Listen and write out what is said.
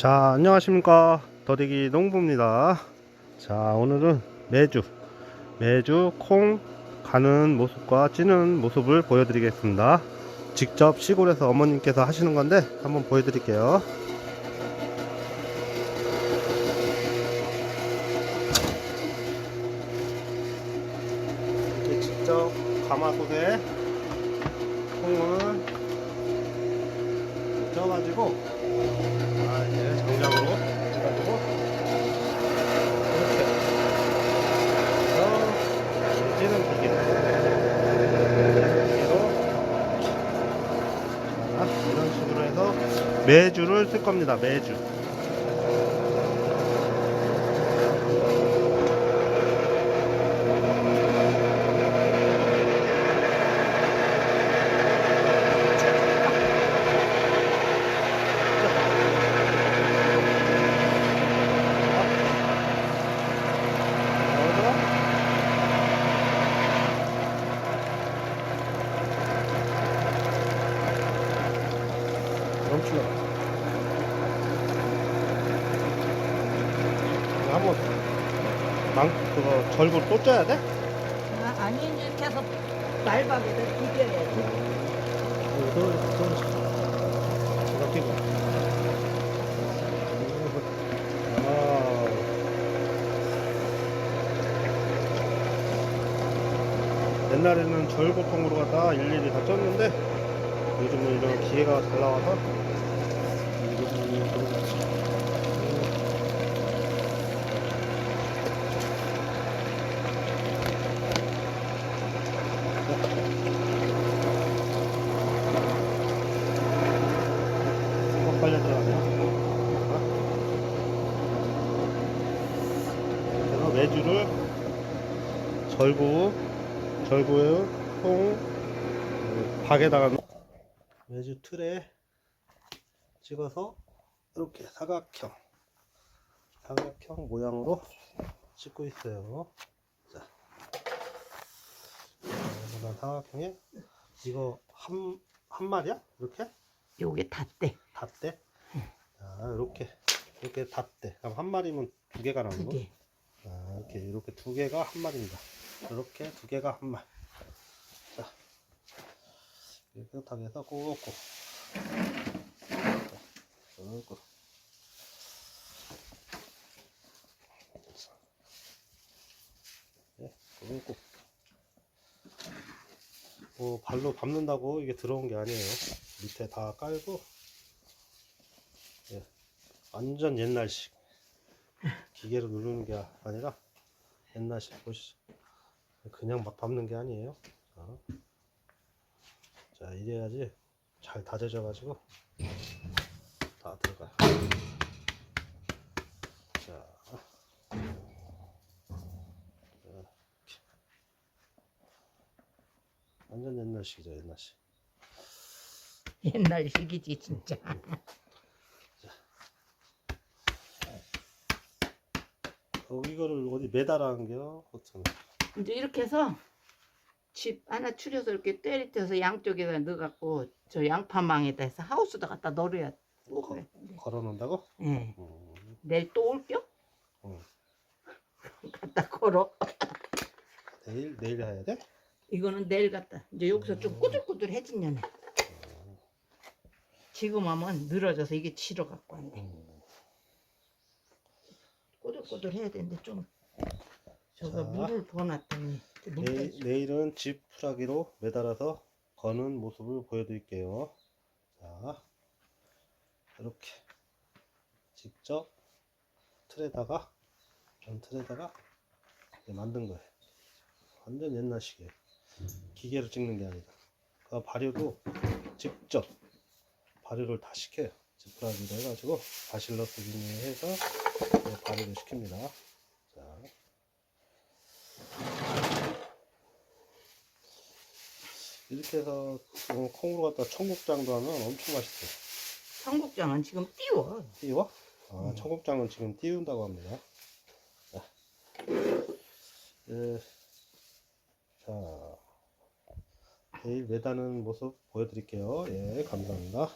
자 안녕하십니까. 더디기 농부입니다. 자 오늘은 매주 매주 콩 가는 모습과 찌는 모습을 보여드리겠습니다. 직접 시골에서 어머님께서 하시는 건데 한번 보여드릴게요. 이렇게 직접 가마솥에 콩을 쪄가지고 아, 이제 장작으로 해가지고 이렇게 해서 찌는 기계. 기계로 자, 이런 식으로 해서 매주를 쓸 겁니다 매주 나오죠? 넘치네. 이거 한번 망 그거 절구 또 쪄야 돼? 아, 아니 이제 계속 날박이를 비벼야지. 이거 이거 끼고. 아. 옛날에는 절구통으로 갖다 일일이 다 쪘는데 요즘은 이런 기계가 잘 나와서 막 빨려 매주를 절구, 절구에 통, 그 박에다가 매주 틀에 찍어서 이렇게 사각형, 사각형 모양으로 찍고 있어요. 자, 그다음 사각형에 이거 한, 한 마리야? 이렇게? 요게 닷대. 닷대? 자, 이렇게, 이렇게 닷대. 그럼 한 마리면 두 개가 나오는 두 거? 개. 아, 이렇게 이렇게 두 개가 한 마리입니다. 이렇게 두 개가 한 마리. 자, 이렇게 깨끗하게 해서. 꾹꾹. 네, 꾹꾹. 뭐 발로 밟는다고 이게 들어온 게 아니에요. 밑에 다 깔고. 예, 완전 옛날식. 기계로 누르는 게 아니라 옛날식 보시죠. 그냥 막 밟는 게 아니에요. 자, 자 이래야지 잘 다져져 가지고 다 들어가요. 자, 이렇게. 완전 옛날식이죠 옛날식. 옛날식이지 진짜. 어, 이거를 어디 매달아는 게요? 어떤? 이제 이렇게 해서 집 하나 추려서 이렇게 때리떼서 양쪽에다 넣어갖고 저 양파망에다 해서 하우스다 갖다 넣어야 거, 걸어 놓는다고? 예. 음, 내일 또 올겨? 응. 갖다 걸어. 내일 내일 해야 돼? 이거는 내일 갖다. 이제 여기서 좀 꾸들꾸들해지냐네. 지금 하면 늘어져서 이게 치러 갖고 안 돼. 음. 꾸들꾸들 해야 되는데 좀 저거 자. 물을 부어놨더니 내일, 내일은 집 풀하기로 매달아서 거는 모습을 보여드릴게요. 자, 이렇게 직접 틀에다가 전 틀에다가 만든 거예요. 완전 옛날식이에요. 기계로 찍는 게 아니다. 그 발효도 직접 발효를 다 시켜요. 지푸라기로 해가지고 바실러스 기능해서 발효를 시킵니다. 자. 이렇게 해서 어, 콩으로 갖다 청국장도 하면 엄청 맛있어요. 청국장은 지금 띄워. 띄워? 아, 음. 청국장은 지금 띄운다고 합니다. 자, 예, 자, 내일 매다는 모습 보여드릴게요. 예, 감사합니다.